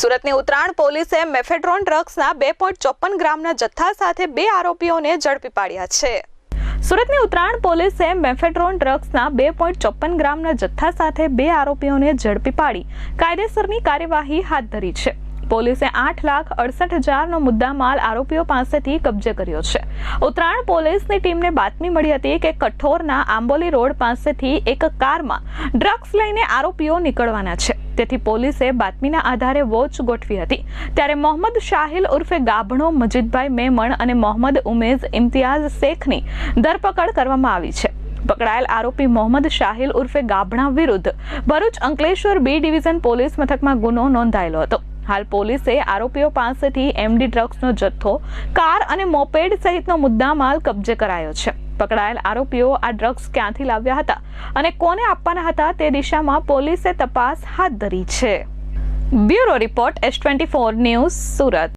સુરતની ઉત્તરાયણ પોલીસે મેફેડ્રોન ડ્રગ્સના બે પોઈન્ટ ચોપન ગ્રામના જથ્થા સાથે બે આરોપીઓને ઝડપી પાડ્યા છે. સુરતની ઉત્તરાયણ પોલીસે મેફેડ્રોન ડ્રગ્સના બે પોઈન્ટ ચોપન ગ્રામના જથ્થા સાથે બે આરોપીઓને ઝડપી પાડી કાયદેસરની કાર્યવાહી હાથ ધરી છે. પોલીસે આઠ લાખ અડસઠ હજારનો મુદ્દામાલ આરોપીઓ પાસેથી કબજે કર્યો છે. ઉત્તરાયણ પોલીસની ટીમને બાતમી મળી હતી કે કઠોરના આંબોલી રોડ પાસેથી એક કારમાં ડ્રગ્સ લઈને આરોપીઓ નીકળવાના છે. તેથી પોલીસે બાતમીના આધારે વોચ ગોઠવી હતી. ત્યારે મોહમ્મદ શાહિલ ઉર્ફે ગાભણો, મજીદભાઈ મેમણ અને મોહમ્મદ ઉમેઝ ઇમ્તિયાઝ શેખની ધરપકડ કરવામાં આવી છે. પકડાયેલ આરોપી મોહમ્મદ શાહિલ ઉર્ફે ગાભણા વિરુદ્ધ Bharuch Ankleshwar B division police મથકમાં ગુનો નોંધાયેલો હતો. હાલ પોલીસે આરોપીઓ પાસેથી એમડી ડ્રગ્સનો જથ્થો, કાર અને મોપેડ સહિતનો મુદ્દામાલ કબજે કરાયો છે. પકડાયેલ આરોપીઓ આ ડ્રગ્સ ક્યાંથી લાવ્યા હતા અને કોને આપવાના હતા તે દિશામાં પોલીસે તપાસ હાથ ધરી છે. Bureau report S twenty four news Surat.